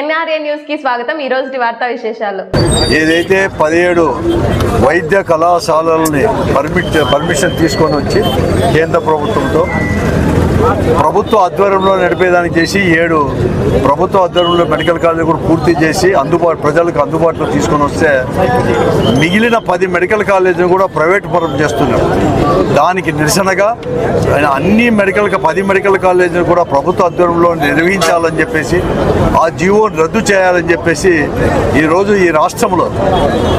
NRA న్యూస్కి స్వాగతం. ఈ రోజు వార్తా విశేషాలు. ఏదైతే పదిహేడు వైద్య కళాశాలల్ని పర్మిట్ పర్మిషన్ తీసుకొని వచ్చి కేంద్ర ప్రభుత్వంతో ప్రభుత్వ ఆధ్వర్యంలో నడిపేదానికి చేసి ఏడు ప్రభుత్వ ఆధ్వర్యంలో మెడికల్ కాలేజీ కూడా పూర్తి చేసి అందుబాటు ప్రజలకు అందుబాటులో తీసుకొని వస్తే మిగిలిన పది మెడికల్ కాలేజీని కూడా ప్రైవేట్ పరం చేస్తున్నారు. దానికి నిరసనగా ఆయన అన్ని మెడికల్ పది మెడికల్ కాలేజీని కూడా ప్రభుత్వ ఆధ్వర్యంలో నిర్వహించాలని చెప్పేసి ఆ జీవోని రద్దు చేయాలని చెప్పేసి ఈరోజు ఈ రాష్ట్రంలో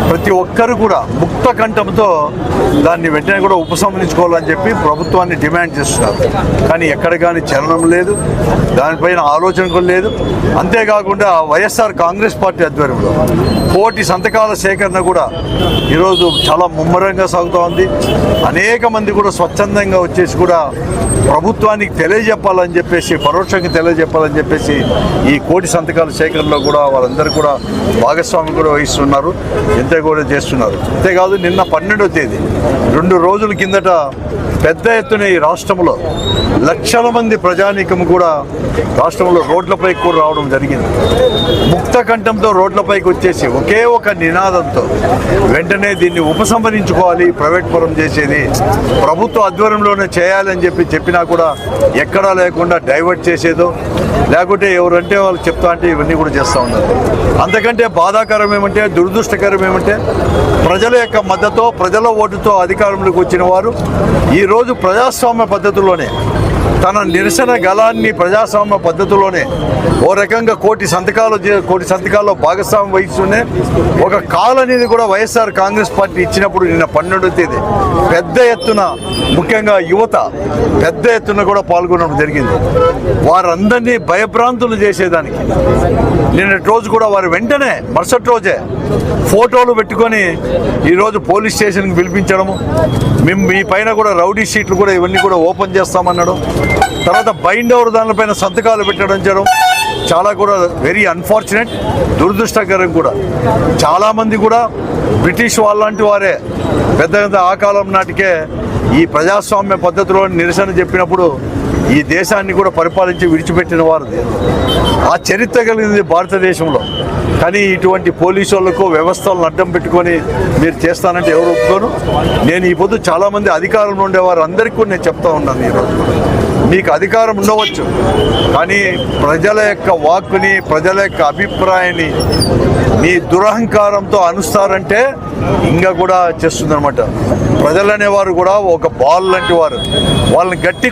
ప్రతి ఒక్కరు కూడా ముక్త కంఠంతో దాన్ని వెంటనే కూడా ఉపసంహరించుకోవాలని చెప్పి ప్రభుత్వాన్ని డిమాండ్ చేస్తున్నారు. కానీ ఎక్కడ కానీ చలనం లేదు దానిపైన ఆలోచన కూడా లేదు. అంతేకాకుండా వైఎస్ఆర్ కాంగ్రెస్ పార్టీ ఆధ్వర్యంలో కోటి సంతకాల సేకరణ కూడా ఈరోజు చాలా ముమ్మరంగా సాగుతూ ఉంది అనేక మంది కూడా స్వచ్ఛందంగా వచ్చేసి కూడా ప్రభుత్వానికి తెలియజెప్పాలని చెప్పేసి పరోక్షంగా తెలియజెప్పాలని చెప్పేసి ఈ కోటి సంతకాల సేకరణలో కూడా వాళ్ళందరూ కూడా భాగస్వామి కూడా వహిస్తున్నారు. ఇంత కూడా చేస్తున్నారు. అంతేకాదు నిన్న పన్నెండో తేదీ రెండు రోజుల కిందట పెద్ద ఎత్తున ఈ రాష్ట్రంలో లక్షల మంది ప్రజానీకం కూడా రాష్ట్రంలో రోడ్లపైకి కూడా రావడం జరిగింది. ముక్త కంఠంతో రోడ్లపైకి వచ్చేసి ఒకే ఒక నినాదంతో వెంటనే దీన్ని ఉపసంహరించుకోవాలి ప్రైవేట్ పరం చేసేది ప్రభుత్వ ఆధ్వర్యంలోనే చేయాలని చెప్పి చెప్పినా కూడా ఎక్కడా లేకుండా డైవర్ట్ చేసేదో లేకుంటే ఎవరంటే వాళ్ళు చెప్తా అంటే ఇవన్నీ కూడా చేస్తూ ఉన్నారు. అంతకంటే బాధాకరం ఏమంటే దురదృష్టకరం ఏమంటే ప్రజల యొక్క మద్దతు ప్రజల ఓటుతో అధికారంలోకి వచ్చిన వారు ఈరోజు ప్రజాస్వామ్య పద్ధతిలోనే తన నిరసన గలాన్ని ప్రజాస్వామ్య పద్ధతిలోనే ఓ రకంగా కోటి సంతకాలు కోటి సంతకాల్లో భాగస్వామ్యం వహిస్తూనే ఒక కాల్ అనేది కూడా వైఎస్ఆర్ కాంగ్రెస్ పార్టీ ఇచ్చినప్పుడు నిన్న పన్నెండో తేదీ పెద్ద ఎత్తున ముఖ్యంగా యువత పెద్ద ఎత్తున కూడా పాల్గొనడం జరిగింది. వారందరినీ భయభ్రాంతులు చేసేదానికి. నిన్నటి రోజు కూడా వారు వెంటనే మరుసటి రోజే ఫోటోలు పెట్టుకొని ఈరోజు పోలీస్ స్టేషన్కి పిలిపించడము. మేము మీ పైన కూడా రౌడీ షీట్లు కూడా ఇవన్నీ కూడా ఓపెన్ చేస్తామన్నాడు. తర్వాత బైండ్ ఓవర్ దానిపైన సంతకాలు పెట్టడం చేయడం చాలా కూడా వెరీ అన్ఫార్చునేట్ దురదృష్టకరం కూడా. చాలామంది కూడా బ్రిటిష్ వాళ్ళంటి వారే పెద్ద పెద్ద ఆ కాలం నాటికే ఈ ప్రజాస్వామ్య పద్ధతిలో నిరసన చెప్పినప్పుడు ఈ దేశాన్ని కూడా పరిపాలించి విడిచిపెట్టిన వారు ఆ చరిత్ర కలిగింది భారతదేశంలో. కానీ ఇటువంటి పోలీసు వాళ్ళకు వ్యవస్థలను అడ్డం పెట్టుకొని మీరు చేస్తానంటే ఎవరు ఒప్పుకోను? నేను ఈ పొద్దు చాలామంది అధికారంలో ఉండేవారు అందరికీ కూడా నేను చెప్తా ఉన్నాను ఈరోజు. మీకు అధికారం ఉండవచ్చు కానీ ప్రజల యొక్క వాక్కుని ప్రజల యొక్క అభిప్రాయాన్ని మీ దురహంకారంతో అనుస్తారంటే ఇంకా కూడా చేస్తుందనమాట ప్రజలనేవారు కూడా ఒక బాల్ లాంటి వారు. వాళ్ళని గట్టి